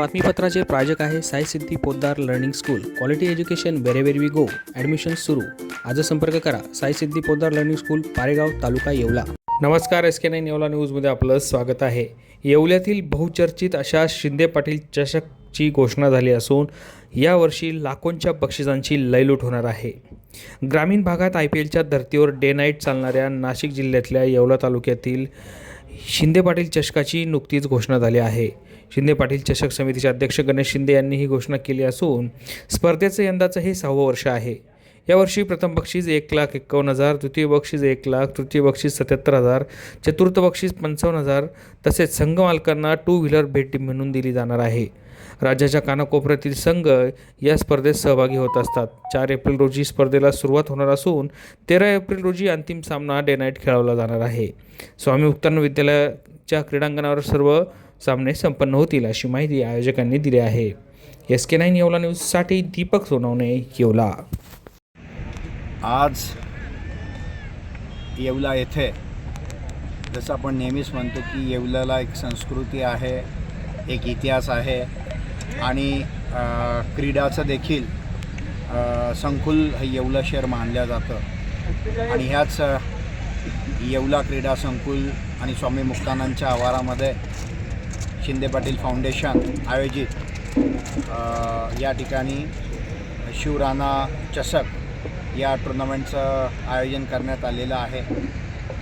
बातमीपत्राचे प्रायोजक आहे Sai Siddhi Poddar learning school. Quality education wherever we go admission सुरू. आज संपर्क करा. Sai Siddhi Poddar learning school Paregaon taluka Yeola. नमस्कार एस के नाईन येवला न्यूजमध्ये आपलं स्वागत आहे. येवल्यातील बहुचर्चित अशा शिंदे पाटील चषकची घोषणा झाली असून यावर्षी लाखोंच्या बक्षिसांची लयलूट होणार आहे. ग्रामीण भागात आय पी एलच्या धर्तीवर डे नाईट चालणाऱ्या नाशिक जिल्ह्यातल्या येवला तालुक्यातील शिंदे पाटील चषकाची नुकतीच घोषणा झाली आहे. शिंदे पाटील चषक समितीचे अध्यक्ष गणेश शिंदे यांनी ही घोषणा केली असून स्पर्धेचं यंदाचं हे सहावं वर्ष आहे. यावर्षी प्रथम बक्षीस एक लाख एक्कावन्न हजार द्वितीय बक्षीस एक लाख तृतीय बक्षीस सत्याहत्तर हजार चतुर्थ बक्षीस पंचावन्न हजार तसेच संघ मालकांना टू व्हीलर भेट म्हणून दिली जाणार आहे. राज्याच्या कानाकोपऱ्यातील संघ या स्पर्धेत सहभागी होत असतात. चार एप्रिल रोजी स्पर्धेला सुरुवात होणार असून तेरा एप्रिल रोजी अंतिम सामना डे नाईट खेळवला जाणार आहे. स्वामी मुक्तान विद्यालयाच्या क्रीडांगणावर सर्व सामने संपन्न होतील अशी माहिती आयोजकांनी दिली आहे. एस के नाईन येवला न्यूजसाठी दीपक सोनवणे येवला. आज येवला येथे जसं आपण नेहमीच म्हणतो की येवल्याला एक संस्कृती आहे एक इतिहास आहे आणि क्रीडाचं देखील संकुल येवला शहर मानलं जातं. आणि ह्याच येवला क्रीडा संकुल आणि स्वामी मुक्तानंदच्या आवारामध्ये शिंदे पाटील फाउंडेशन आयोजित या ठिकाणी शिवराणा चषक या टुर्नामेंटचं आयोजन करण्यात आलेलं आहे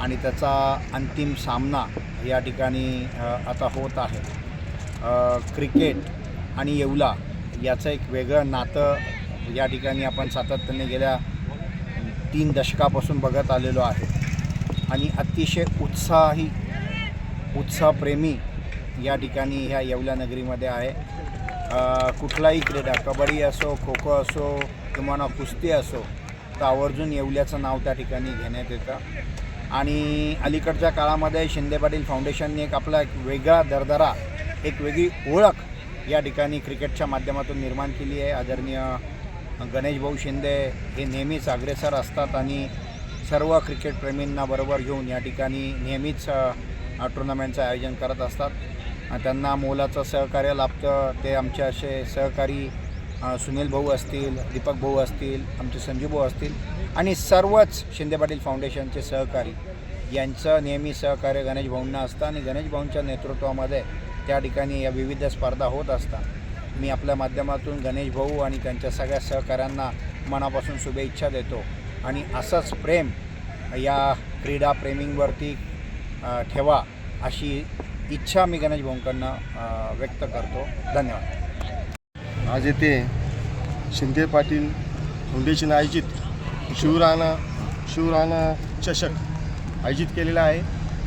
आणि त्याचा अंतिम सामना या ठिकाणी आता होत आहे. क्रिकेट आणि येवला याचं एक वेगळं नातं या ठिकाणी आपण सातत्याने गेल्या तीन दशकापासून बघत आलेलो आहे. आणि अतिशय उत्साही उत्साहप्रेमी या ठिकाणी ह्या येवला नगरीमध्ये आहे. कुठलाही क्रीडा कबड्डी असो खो खो असो किंवा कुस्ती असो तर आवर्जून येवल्याचं नाव त्या ठिकाणी घेण्यात येतं. आणि अलीकडच्या काळामध्ये शिंदे पाटील फाउंडेशनने एक आपला एक वेगळा दरदरा एक वेगळी ओळख या ठिकाणी क्रिकेटच्या माध्यमातून निर्माण केली आहे. आदरणीय गणेश भाऊ शिंदे हे नेहमीच अग्रेसर असतात आणि सर्व क्रिकेटप्रेमींना बरोबर घेऊन या ठिकाणी नेहमीच टुर्नामेंटचं आयोजन करत असतात. त्यांना मोलाचं सहकार्य लाभतं. ते आमचे असे सहकारी सुनील भाऊ असतील दीपक भाऊ असतील आमचे संजू भाऊ असतील आणि सर्वच शिंदे पाटील फाउंडेशनचे सहकारी. यांचं नेहमी सहकार्य गणेश भाऊंना असतं आणि गणेश भाऊंच्या नेतृत्वामध्ये त्या ठिकाणी या विविध स्पर्धा होत असतात. मी आपल्या माध्यमातून गणेश भाऊ आणि त्यांच्या सगळ्या सहकाऱ्यांना मनापासून शुभेच्छा देतो. आणि असंच प्रेम या क्रीडाप्रेमींवरती ठेवा अशी इच्छा मी गणेश भाऊंकडनं व्यक्त करतो. धन्यवाद. आज येथे शिंदे पाटील फाउंडेशन आयोजित शिवराणा शिवराणा चषक आयोजित केलेला आहे.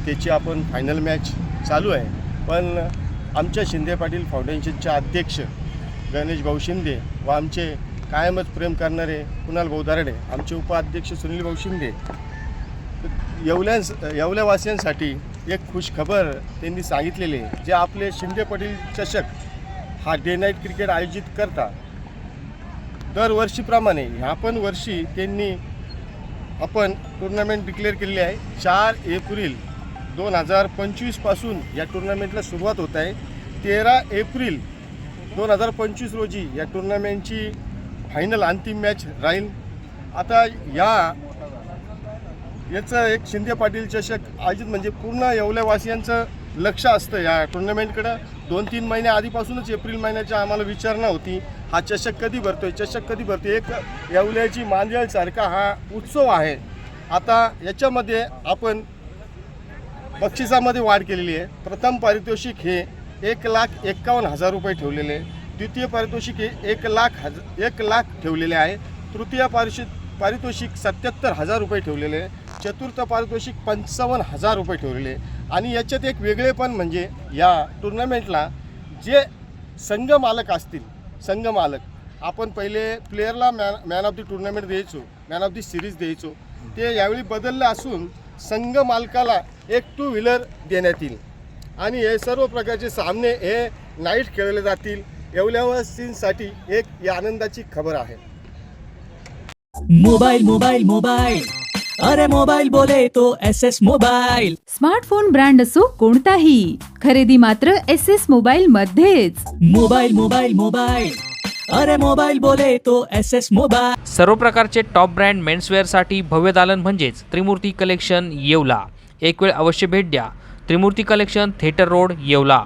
त्याची आपण फायनल मॅच चालू आहे. पण आमच्या शिंदे पाटील फाउंडेशनचे अध्यक्ष गणेश भाऊ शिंदे व आमचे कायमच प्रेम करणारे कुणाल भाऊ दारडे आमचे उपाध्यक्ष सुनील भाऊ शिंदे येवल्या येवल्यावासियांसाठी एक खुशखबर त्यांनी सांगितलेले आहे. जे आपले शिंदे पाटील चषक हा डे नाईट क्रिकेट आयोजित करता दरवर्षीप्रमाणे ह्या पण वर्षी त्यांनी आपण टुर्नामेंट डिक्लेअर केलेली आहे. चार एप्रिल दोन हजार पंचवीसपासून या टुर्नामेंटला सुरुवात होत आहे. तेरा एप्रिल दोन हजार पंचवीस रोजी या टुर्नामेंटची फायनल अंतिम मॅच राहील. आता या याचं एक शिंदे पाटील चषक आयोजित म्हणजे पूर्ण येवल्यावासियांचं लक्ष असतं या टुर्नामेंटकडं दोन तीन महिन्या आधीपासूनच एप्रिल महिन्याच्या आम्हाला विचारणा होती. हा चषक कधी भरतो आहे चषक कधी भरतो एक येवल्याची मांदियाळसारखा हा उत्सव आहे. आता याच्यामध्ये आपण बक्षिसामध्ये वाढ केलेली आहे. प्रथम पारितोषिक हे एक लाख एक्कावन्न हजार रुपये ठेवलेले आहे. द्वितीय पारितोषिक हे एक लाख हज एक लाख ठेवलेले आहे. तृतीय पारितोषिक पारितोषिक सत्याहत्तर हजार रुपये ठेवलेले आहे. चतुर्थ पारितोषिक पंचावन्न हजार रुपये ठेवलेले आणि याच्यात एक वेगळेपण म्हणजे या टुर्नामेंटला जे संघ मालक असतील संघ मालक आपण पहिले प्लेअरला man man of the tournament द्यायचो मॅन ऑफ द सिरीज द्यायचो. ते यावेळी बदललं असून संघ मालकाला एक टू व्हीलर देण्यात येईल. आणि हे सर्व प्रकारचे सामने हे नाईट खेळले जातील. येवल्यावासींसाठी एक या आनंदाची खबर आहे. Mobile mobile mobile. अरे मोबाईल बोले तो S S mobile. Smartphone brand असो कोणताही खरेदी मात्र एस एस मोबाईल मध्येच. Mobile mobile mobile. अरे मोबाईल बोले तो एस एस मोबाईल. सर्व प्रकारचे टॉप ब्रँड मेन्सवेअरसाठी भव्य दालन म्हणजेच त्रिमूर्ती कलेक्शन येवला. एक वेळ अवश्य भेट द्या. Trimurti collection theatre road Yeola.